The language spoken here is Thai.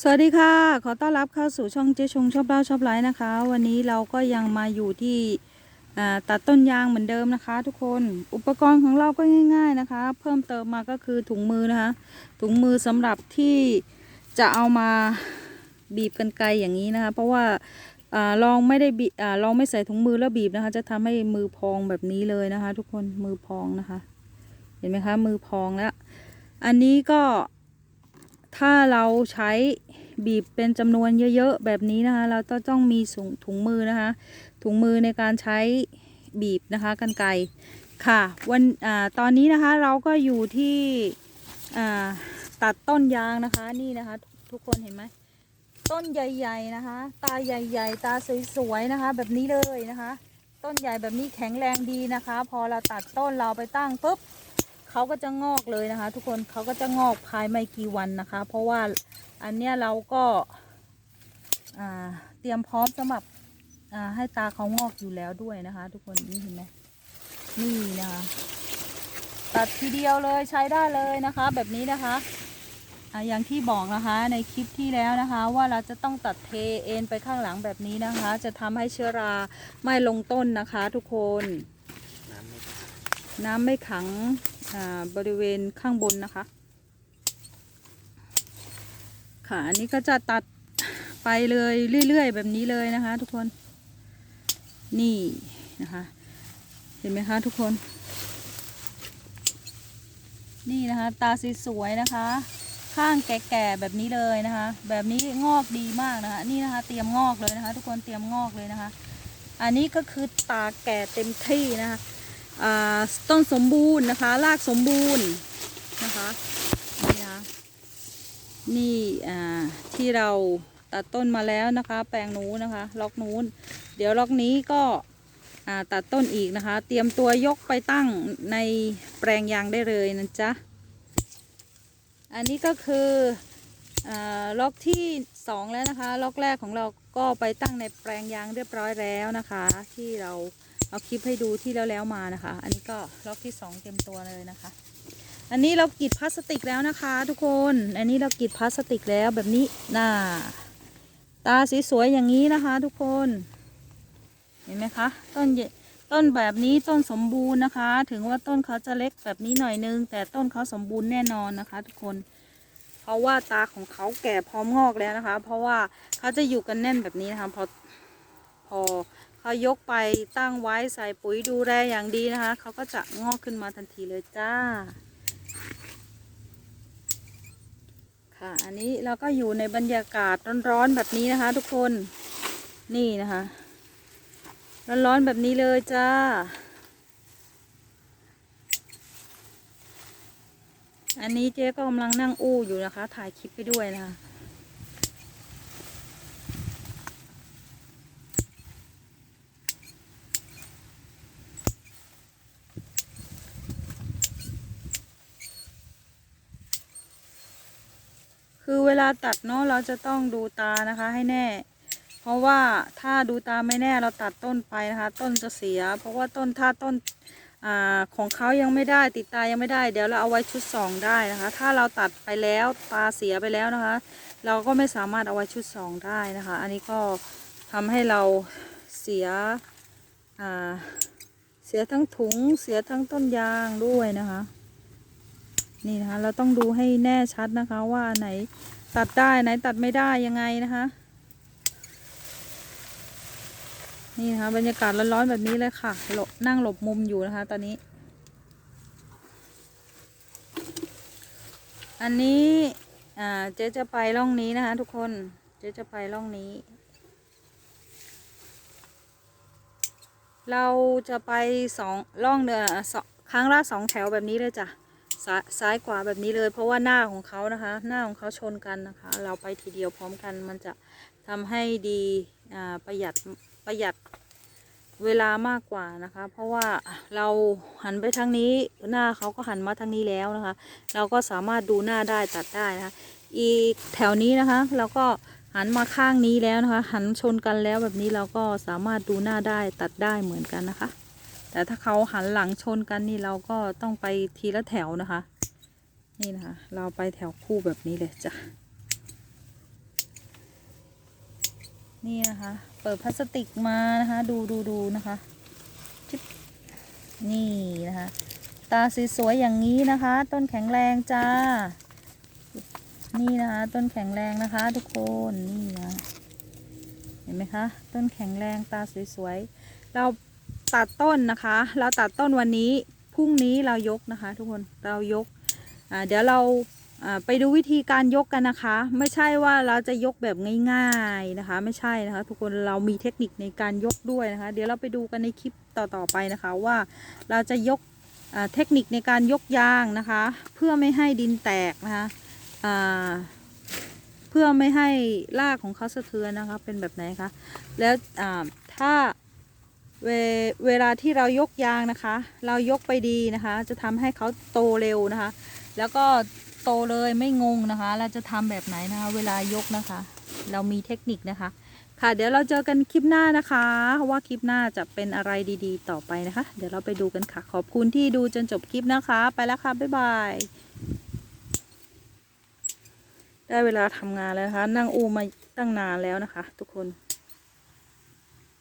สวัสดีค่ะ ขอต้อนรับเข้าสู่ช่องเจ๊ชงชอบเล่าชอบไลฟ์นะคะ วันนี้เราก็ยังมาอยู่ที่ตัดต้นยางเหมือนเดิมนะคะ ทุกคนอุปกรณ์ของเราก็ง่าย ๆนะคะ เพิ่มเติมมาก็คือถุงมือนะคะ ถุงมือสำหรับที่จะเอามาบีบกันไกลอย่างนี้นะคะ เพราะว่าอลองไม่ได้บีอลองไม่ใส่ถุงมือแล้วบีบนะคะ จะทำให้มือพองแบบนี้เลยนะคะ ทุกคนมือพองนะคะ เห็นไหมคะมือพองแล้ว อันนี้ก็ ถ้าเราใช้บีบเป็นจำนวนเยอะๆแบบนี้นะคะ เราต้องมีถุงถุงมือนะคะ ถุงมือในการใช้บีบนะคะกันไกค่ะวันอตอนนี้นะคะเราก็อยู่ที่ตัดต้นยางนะคะนี่นะคะ ทุกคนเห็นไหมต้นใหญ่ๆนะคะ ตาใหญ่ๆ ตาสวยๆนะคะ แบบนี้เลยนะคะ ต้นใหญ่แบบนี้แข็งแรงดีนะคะ พอเราตัดต้นเราไปตั้งปุ๊บ เขาก็จะงอกเลยนะคะ ทุกคนเขาก็จะงอกภายไม่กี่วันนะคะ เพราะว่าอันเนี้ยเราก็อ่าเตรียมพร้อมสำหรับอ่าให้ตาเขางอกอยู่แล้วด้วยนะคะ ทุกคนนี่เห็นไหมนี่นะคะ ตัดทีเดียวเลยใช้ได้เลยนะคะ แบบนี้นะคะอ่าอย่างที่บอกนะคะในคลิปที่แล้วนะคะ ว่าเราจะต้องตัดเทเอ็นไปข้างหลังแบบนี้นะคะ จะทำให้เชื้อราไม่ลงต้นนะคะ ทุกคน น้ำไม่ขังน้ำไม่ขังอ่า บริเวณข้างบนนะคะ ค่ะอันนี้ก็จะตัดไปเลยเรื่อยๆ แบบนี้เลยนะคะ ทุกคนนี่นะคะ เห็นไหมคะทุกคน นี่นะคะ ตาสวยนะคะ ข้างแก่ๆแบบนี้เลยนะคะ แบบนี้งอกดีมากนะคะ นี่นะคะ เตรียมงอกเลยนะคะ ทุกคนเตรียมงอกเลยนะคะ อันนี้ก็คือตาแก่เต็มที่นะคะ ต้นสมบูรณ์นะคะรากสมบูรณ์นะคะนี่นะนี่ที่เราตัดต้นมาแล้วนะคะ แปลงนู้นนะคะล็อกนู้น เดี๋ยวล็อกนี้ก็ตัดต้นอีกนะคะ เตรียมตัวยกไปตั้งในแปลงยางได้เลยนะจ๊ะอันนี้ก็คือล็อกที่สองแล้วนะคะ ล็อกแรกของเราก็ไปตั้งในแปลงยางเรียบร้อยแล้วนะคะ ที่เรา เอาคลิปให้ดูที่แล้วแล้วมานะคะ อันนี้ก็ล็อกที่สองเต็มตัวเลยนะคะ อันนี้เรากรีดพลาสติกแล้วนะคะ ทุกคน อันนี้เรากรีดพลาสติกแล้วแบบนี้น่าตาสีสวยอย่างนี้นะคะ ทุกคน เห็นไหมคะ ต้นใหญ่ต้นแบบนี้ต้นสมบูรณ์นะคะ ถึงว่าต้นเขาจะเล็กแบบนี้หน่อยนึง แต่ต้นเขาสมบูรณ์แน่นอนนะคะ ทุกคน เพราะว่าตาของเขาแก่พร้อมงอกแล้วนะคะ เพราะว่าเขาจะอยู่กันแน่นแบบนี้นะคะพอพอ เขายกไปตั้งไว้ใส่ปุ๋ยดูแลอย่างดีนะคะ เขาก็จะงอกขึ้นมาทันทีเลยจ้า ค่ะ อันนี้เราก็อยู่ในบรรยากาศร้อนๆแบบนี้นะคะ ทุกคน นี่นะคะ ร้อนๆแบบนี้เลยจ้า อันนี้เจ๊ก็กำลังนั่งอู้อยู่นะคะ ถ่ายคลิปไปด้วยนะคะ คือเวลาตัดเนาะเราจะต้องดูตานะคะให้แน่ เพราะว่าถ้าดูตาไม่แน่เราตัดต้นไปนะคะ ต้นจะเสีย เพราะว่าต้นถ้าต้นอาของเขายังไม่ได้ติดตายังไม่ได้ เดี๋ยวเราเอาไว้ชุดสองได้นะคะ ถ้าเราตัดไปแล้วตาเสียไปแล้วนะคะ เราก็ไม่สามารถเอาไว้ชุดสองได้นะคะ อันนี้ก็ทำให้เราเสียอ่าเสียทั้งถุงเสียทั้งต้นยางด้วยนะคะ นี่นะคะ เราต้องดูให้แน่ชัดนะคะ ว่าไหนตัดได้ไหนตัดไม่ได้ยังไงนะคะ นี่นะคะบรรยากาศร้อนๆแบบนี้เลยค่ะหลบนั่งหลบมุมอยู่นะคะ ตอนนี้ อันนี้อ่าเจ๊จะไปร่องนี้นะคะ ทุกคนเจ๊จะไปร่องนี้ เราจะไปสองร่องเดือสองครั้งละสองแถวแบบนี้เลยจ้ะ ซ้ายซ้ายขวาแบบนี้เลย เพราะว่าหน้าของเขานะคะ หน้าของเขาชนกันนะคะ เราไปทีเดียวพร้อมกัน มันจะทำให้ดีประหยัดประหยัดเวลามากกว่านะคะ เพราะว่าเราหันไปทางนี้หน้าเขาก็หันมาทางนี้แล้วนะคะ เราก็สามารถดูหน้าได้ตัดได้นะคะ อีกแถวนี้นะคะ เราก็หันมาข้างนี้แล้วนะคะ หันชนกันแล้วแบบนี้เราก็สามารถดูหน้าได้ตัดได้เหมือนกันนะคะ แต่ถ้าเขาหันหลังชนกันนี่เราก็ต้องไปทีละแถวนะคะ นี่นะคะ เราไปแถวคู่แบบนี้เลยจ้ะ นี่นะคะ เปิดพลาสติกมานะคะ ดูดูดูนะคะนี่นะคะ ตาสวยๆอย่างนี้นะคะ ต้นแข็งแรงจ้า นี่นะคะ ต้นแข็งแรงนะคะ ทุกคนนี่นะเห็นไหมคะ ต้นแข็งแรงตาสวยๆเรา ตัดต้นนะคะ เราตัดต้นวันนี้ พรุ่งนี้เรายกนะคะ ทุกคน เรายก เดี๋ยวเราไปดูวิธีการยกกันนะคะ ไม่ใช่ว่าเราจะยกแบบง่ายๆนะคะ ไม่ใช่นะคะ ทุกคนเรามีเทคนิคในการยกด้วยนะคะ เดี๋ยวเราไปดูกันในคลิปต่อๆไปนะคะ ว่าเราจะยกเทคนิคในการยกยางนะคะ เพื่อไม่ให้ดินแตกนะคะเพื่อไม่ให้รากของเขาสะเทือนนะคะ เป็นแบบไหนคะแล้วถ้า เวเวลาที่เรายกยางนะคะ เรายกไปดีนะคะ จะทำให้เขาโตเร็วนะคะ แล้วก็โตเลยไม่งงนะคะ เราจะทำแบบไหนนะคะ เวลายกนะคะ เรามีเทคนิคนะคะ ค่ะ เดี๋ยวเราเจอกันคลิปหน้านะคะ ว่าคลิปหน้าจะเป็นอะไรดีๆ ต่อไปนะคะ เดี๋ยวเราไปดูกันค่ะ ขอบคุณที่ดูจนจบคลิปนะคะ ไปแล้วค่ะ บ๊ายบาย ได้เวลาทำงานแล้วนะคะ นั่งอูมาตั้งนานแล้วนะคะ ทุกคน